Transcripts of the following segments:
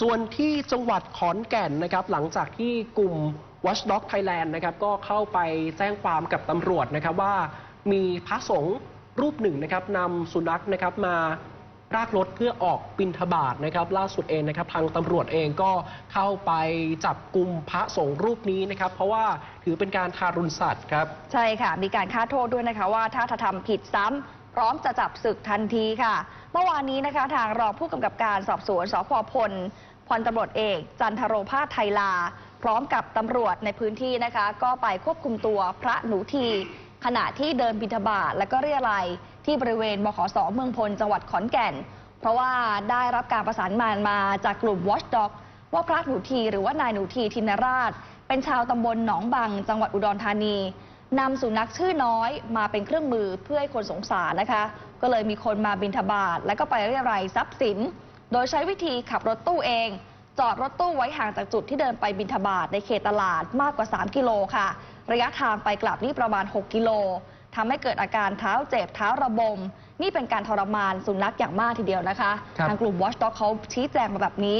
ส่วนที่จังหวัดขอนแก่นนะครับ หลังจากที่กลุ่ม Watchdog Thailand นะครับ ก็เข้าไปแจ้งความกับตำรวจนะครับว่ามีพระสงฆ์รูปหนึ่งนะครับนำสุนัขนะครับมารากรถเพื่อออกบินทบาทนะครับ ล่าสุดเองนะครับ ทางตำรวจเองก็เข้าไปจับกลุ่มพระสงฆ์รูปนี้นะครับ เพราะว่าถือเป็นการทารุณสัตว์ครับ ใช่ค่ะ มีการฆ่าโทษด้วยนะคะว่าถ้าทำผิดซ้ำพร้อมจะจับศึกทันทีค่ะ เมื่อวานนี้นะคะ ทางรองผู้กำกับการสอบสวนสพพล พลตำรวจเอก จันทโรภาสไทยลา พร้อมกับตำรวจในพื้นที่นะคะ ก็ไปควบคุมตัวพระหนูที ขณะที่เดินบิณฑบาตและก็เรียอะไรยที่บริเวณบขสเมืองพลจังหวัดขอนแก่น เพราะว่าได้รับการประสานงานมาจากกลุ่ม Watchdog ว่าพระหนูทีหรือว่านายหนูทีทินราช เป็นชาวตำบลหนองบัง จังหวัดอุดรธานีนำสุนัขชื่อน้อยมาเป็นเครื่องมือเพื่อให้คนสงสารนะคะ ก็เลยมีคนมาบินทบาท และก็ไปเรียรายทรัพย์สิน โดยใช้วิธีขับรถตู้เอง จอดรถตู้ไว้ห่างจากจุดที่เดินไปบินทบาทในเขตตลาดมากกว่า 3 กิโลค่ะ ระยะทางไปกลับนี่ประมาณ 6 กิโลทำให้เกิดอาการเท้าเจ็บเท้าระบม นี่เป็นการทรมานสุนัขอย่างมากทีเดียวนะคะครับทางกลุ่ม Watchdog เขาชี้แจงมาแบบนี้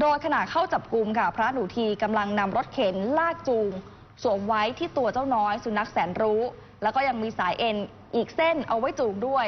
โดยขณะเข้าจับกลุ่มค่ะ พระหนูทีกำลังนำรถเข็นลากจูง สวมไว้ที่ตัวเจ้าน้อย สุนัขแสนรู้ แล้วก็ยังมีสายเอ็นอีกเส้นเอาไว้จูงด้วย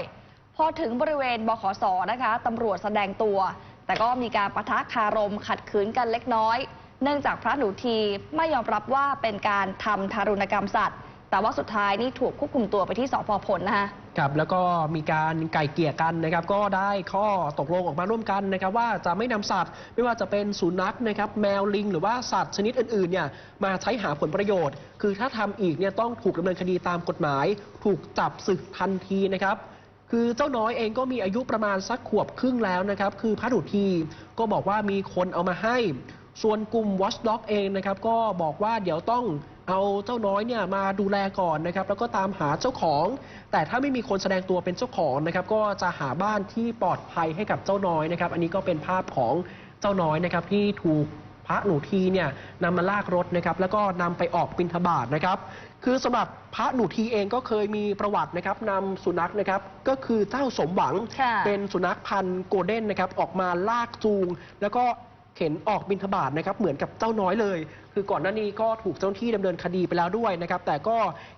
พอถึงบริเวณบขสนะคะตำรวจแสดงตัว แต่ก็มีการปะทะคารมขัดขืนกันเล็กน้อย เนื่องจากพระหนูทีไม่ยอมรับว่าเป็นการทำทารุณกรรมสัตว์ แต่ว่าสุดท้ายนี่ถูกควบคุมตัวไปที่สพพลนะคะครับแล้วก็มีการไก่เกลี่ยกันนะครับ ก็ได้ข้อตกลงออกมาร่วมกันนะครับ ว่าจะไม่นำสัตว์ ไม่ว่าจะเป็นสุนัขนะครับ แมวลิง หรือว่าสัตว์ชนิดอื่นๆเนี่ยมาใช้หาผลประโยชน์ คือถ้าทำอีกเนี่ยต้องถูกดำเนินคดีตามกฎหมาย ถูกจับศึกทันทีนะครับ คือเจ้าน้อยเองก็มีอายุประมาณสักขวบครึ่งแล้วนะครับ คือพระดุทีก็บอกว่ามีคนเอามาให้ ส่วนกลุ่ม Watchdog เองนะครับ ก็บอกว่าเดี๋ยวต้องเอาเจ้าน้อยเนี่ยมาดูแลก่อนนะครับ แล้วก็ตามหาเจ้าของ แต่ถ้าไม่มีคนแสดงตัวเป็นเจ้าของนะครับ ก็จะหาบ้านที่ปลอดภัยให้กับเจ้าน้อยนะครับ อันนี้ก็เป็นภาพของเจ้าน้อยนะครับที่ถูกพระหนูทีเนี่ยนำมาลากรถนะครับ แล้วก็นำไปออกบิณฑบาตนะครับ คือสำหรับพระหนูทีเองก็เคยมีประวัตินะครับนำสุนัขนะครับ ก็คือเจ้าสมหวังค่ะเป็นสุนัขพันธุ์โกลเด้นนะครับ ออกมาลากจูง แล้วก็ เข็นออกบินทบาทนะครับเหมือนกับเจ้าน้อยเลย คือก่อนหน้านี้ก็ถูกเจ้าหน้าที่ดำเนินคดีไปแล้วด้วยนะครับ แต่ก็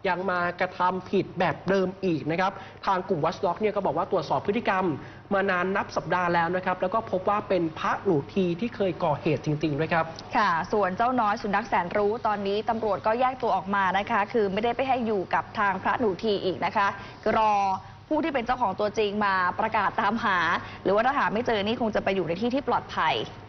ยังมากระทำผิดแบบเดิมอีกนะครับ ทางกลุ่มวัชด็อกเนี่ยก็บอกว่าตรวจสอบพฤติกรรม มานานนับสัปดาห์แล้วนะครับ แล้วก็พบว่าเป็นพระหนูทีที่เคยก่อเหตุจริงๆด้วยครับ ค่ะ ส่วนเจ้าน้อยสุนัขแสนรู้ตอนนี้ตำรวจก็แยกตัวออกมานะคะ คือไม่ได้ไปให้อยู่กับทางพระหนูทีอีกนะคะรอผู้ที่เป็นเจ้าของตัวจริงมาประกาศตามหา หรือว่าถ้าหาไม่เจอนี่คงจะไปอยู่ในที่ที่ปลอดภัย